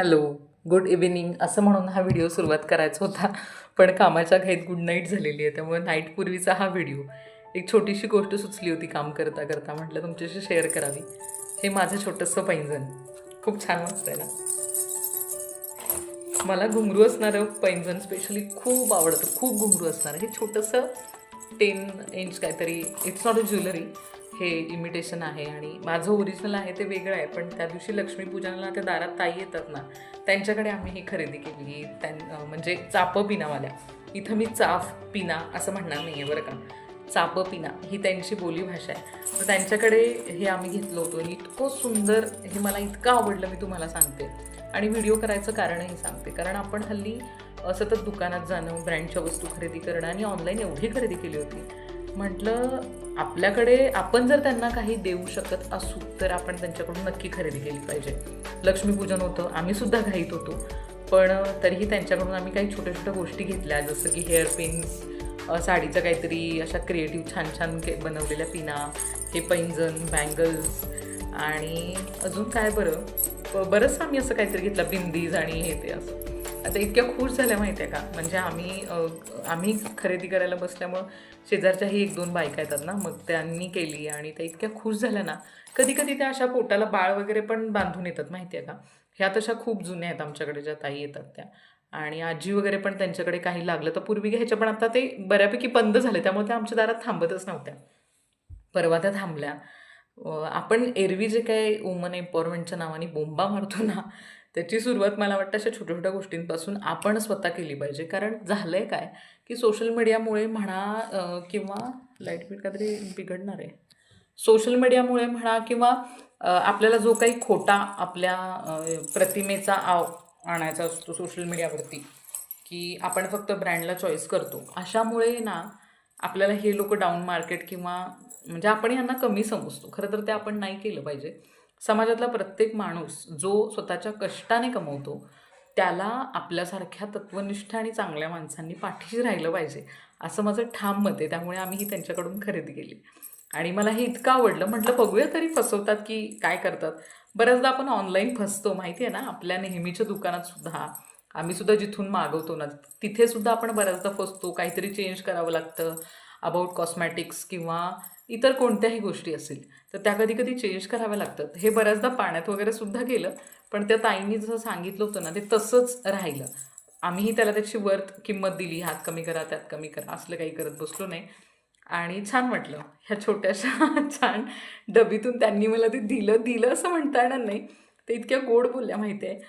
Hello good evening असं म्हणून हा व्हिडिओ सुरुवात करायचा होता. पण कामाच्या घाईत गुड नाईट झालेली आहे त्यामुळे नाईटपूर्वीचा हा व्हिडिओ. एक छोटीशी गोष्ट सुचली होती काम करता करता म्हटलं तुमच्याशी शेअर करावी. हे माझं छोटंसं पैंजण. खूप छान वाटतंय ना? मला घुंगरू असणारं पैंजण स्पेशली खूप आवडतं खूप घुंगरू असणारं. हे छोटंसं टेन इंच काहीतरी इट्स नॉट अ ज्वेलरी हे इमिटेशन आहे आणि माझं ओरिजिनल आहे ते वेगळं आहे पण त्या दिवशी लक्ष्मीपूजनाला त्या दारात ताई येतात ना त्यांच्याकडे आम्ही ही खरेदी केली त्यां म्हणजे चापं पिनावाल्या. इथं मी चाफ पिना असं म्हणणार नाही आहे बरं का. चापं पिना ही त्यांची बोलीभाषा आहे. तर त्यांच्याकडे हे आम्ही घेतलं होतं. आणि इतकं सुंदर हे मला इतकं आवडलं मी तुम्हाला सांगते. आणि व्हिडिओ करायचं कारणही सांगते. कारण आपण हल्ली सतत दुकानात जाणं ब्रँडच्या वस्तू खरेदी करणं आणि ऑनलाईन एवढी खरेदी केली होती. म्हटलं आपल्याकडे आपण जर त्यांना काही देऊ शकत असू तर आपण त्यांच्याकडून नक्की खरेदी केली पाहिजे. लक्ष्मीपूजन होतं आम्ही सुद्धा घाईत होतो. पण तरीही त्यांच्याकडून आम्ही काही छोट्या छोट्या गोष्टी घेतल्या जसं की हेअर पिन्स साडीचं काहीतरी अशा क्रिएटिव्ह छान छान के बनवलेल्या पिना हे पैंजण बँगल्स आणि अजून काय बरं? बरंचसं बरंच आम्ही असं काहीतरी घेतलं बिंदीज आणि हे ते असं. आता इतक्या खुश झाल्या माहिती आहे का? म्हणजे आम्ही आम्ही खरेदी करायला बसल्यामुळं शेजारच्याही एक दोन बायका येतात ना मग त्यांनी केली आणि त्या इतक्या खुश झाल्या ना. कधी कधी त्या अशा पोटाला बाळ वगैरे पण बांधून येतात माहिती आहे का? ह्या तशा खूप जुन्या आहेत आमच्याकडे ज्या ताई येतात त्या. आणि आजी वगैरे पण त्यांच्याकडे काही लागलं तर पूर्वी घ्यायच्या पण आता ते बऱ्यापैकी बंद झाले त्यामुळे त्या आमच्या दारात थांबतच नव्हत्या. परवा त्या थांबल्या. आपण एरवी जे काय वुमन एम्पॉवरमेंटच्या नावाने बोंबा मारतो ना त्याची सुरुवात मला वाटतं अशा छोट्या छोट्या गोष्टींपासून आपण स्वतः केली पाहिजे. कारण झालं आहे काय की सोशल मीडियामुळे म्हणा किंवा लाइट बिल काहीतरी बिघडणार आहे. सोशल मीडियामुळे म्हणा किंवा आपल्याला जो काही खोटा आपल्या प्रतिमेचा आव आणायचा असतो सोशल मीडियावरती की आपण फक्त ब्रँडला चॉईस करतो अशामुळे ना आपल्याला हे लोक डाऊन मार्केट किंवा म्हणजे आपण यांना कमी समजतो. खरं तर ते आपण नाही केलं पाहिजे. समाजातला प्रत्येक माणूस जो स्वतःच्या कष्टाने कमवतो त्याला आपल्यासारख्या तत्वनिष्ठ आणि चांगल्या माणसांनी पाठीशी राहिलं पाहिजे असं माझं ठाम मत आहे. त्यामुळे आम्ही ही त्यांच्याकडून खरेदी केली. आणि मला हे इतकं आवडलं. म्हटलं बघूया तरी फसवतात की काय करतात. बऱ्याचदा आपण ऑनलाईन फसतो माहिती आहे ना? आपल्या नेहमीच्या दुकानात सुद्धा. आम्ही सुद्धा जिथून मागवतो ना तिथे सुद्धा आपण बऱ्याचदा फसतो. काहीतरी चेंज करावं लागतं. अबाउट कॉस्मॅटिक्स किंवा इतर कोणत्याही गोष्टी असतील तर त्या कधी कधी चेंज कराव्या लागतात. हे बऱ्याचदा पाण्यात वगैरे सुद्धा गेलं पण त्या ताईंनी जसं सांगितलं होतं ना ते तसंच राहिलं. आम्हीही त्याला त्याची वर्थ किंमत दिली हात कमी करा त्यात कमी करा असलं काही करत बसलो नाही. आणि छान वाटलं ह्या छोट्याशा छान डबीतून त्यांनी मला ते दिलं दिलं असं म्हणता येणार नाही. ते इतक्या गोड बोलल्या माहिती आहे